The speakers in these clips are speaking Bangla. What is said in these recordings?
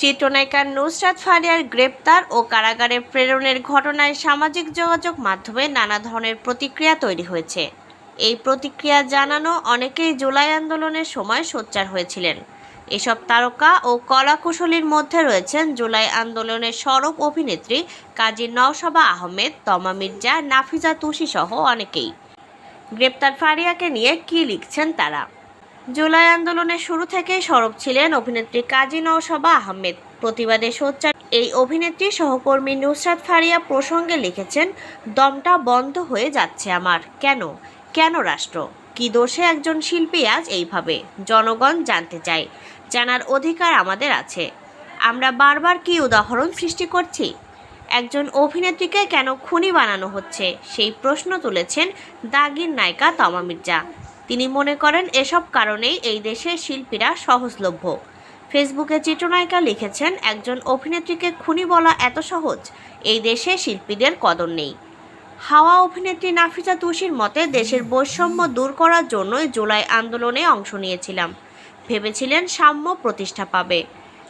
চিত্রনায়িকা নুসরাত ফারিয়ার গ্রেপ্তার ও কারাগারে প্রেরণের ঘটনায় সামাজিক যোগাযোগ মাধ্যমে নানা ধরনের প্রতিক্রিয়া তৈরি হয়েছে। এই প্রতিক্রিয়া জানানো অনেকেই জুলাই আন্দোলনের সময় সোচ্চার হয়েছিলেন। এসব তারকা ও কলাকুশলীর মধ্যে রয়েছেন জুলাই আন্দোলনের সরব অভিনেত্রী কাজী নওশাবা আহমেদ, তমা মির্জা, নাফিজা তুষি সহ অনেকেই। গ্রেপ্তার ফারিয়াকে নিয়ে কী লিখছেন তারা? জুলাই আন্দোলনের শুরু থেকেই সরব ছিলেন অভিনেত্রী কাজী নওশাবা আহমেদ। প্রতিবাদে সোচ্চার এই অভিনেত্রী সহকর্মী নুসরাত ফারিয়া প্রসঙ্গে লিখেছেন, দমটা বন্ধ হয়ে যাচ্ছে আমার। কেন? কেন রাষ্ট্র? কি দোষে একজন শিল্পী আজ এইভাবে? জনগণ জানতে চায়। জানার অধিকার আমাদের আছে। আমরা বারবার কি উদাহরণ সৃষ্টি করছি? একজন অভিনেত্রীকে কেন খুনি বানানো হচ্ছে? সেই প্রশ্ন তুলেছেন দাগির নায়িকা তমা মির্জা। তিনি মনে করেন এসব কারণেই এই দেশের শিল্পীরা সহজলভ্য। ফেসবুকে চিত্রনায়িকা লিখেছেন, একজন অভিনেত্রীকে খুনি বলা এত সহজ, এই দেশে শিল্পীদের কদর নেই। হাওয়া অভিনেত্রী নাফিজা তুষির মতে, দেশের বৈষম্য দূর করার জন্যই জুলাই আন্দোলনে অংশ নিয়েছিলাম। ভেবেছিলেন সাম্য প্রতিষ্ঠা পাবে।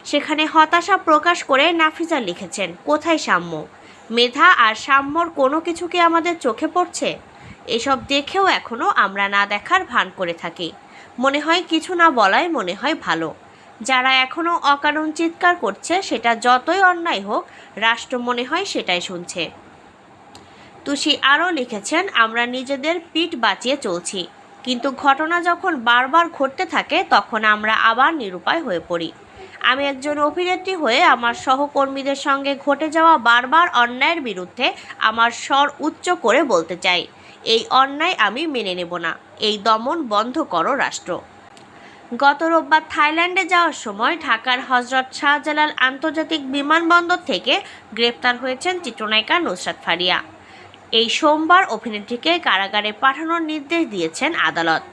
সেখানে হতাশা প্রকাশ করে নাফিজা লিখেছেন, কোথায় সাম্য? মেধা আর সাম্যর কোনো কিছু কি আমাদের চোখে পড়ছে? এসব দেখেও এখনও আমরা না দেখার ভান করে থাকি। মনে হয় কিছু না বলাই মনে হয় ভালো। যারা এখনও অকারণ চিৎকার করছে, সেটা যতই অন্যায় হোক, রাষ্ট্র মনে হয় সেটাই শুনছে। তুষি আরও লিখেছেন, আমরা নিজেদের পিঠ বাঁচিয়ে চলছি। কিন্তু ঘটনা যখন বারবার ঘটতে থাকে, তখন আমরা আবার নিরুপায় হয়ে পড়ি। আমি একজন অভিনেত্রী হয়ে আমার সহকর্মীদের সঙ্গে ঘটে যাওয়া বারবার অন্যায়ের বিরুদ্ধে আমার স্বর উচ্চ করে বলতে চাই। এই অন্যায় আমি মেনে নেব না। এই দমন বন্ধ করো রাষ্ট্র। গত রোববার থাইল্যান্ডে যাওয়ার সময় ঢাকার হজরত শাহজালাল আন্তর্জাতিক বিমানবন্দর থেকে গ্রেপ্তার হয়েছেন চিত্রনায়িকা নুসরাত ফারিয়া। এই সোমবার অভিনেত্রীকে কারাগারে পাঠানোর নির্দেশ দিয়েছেন আদালত।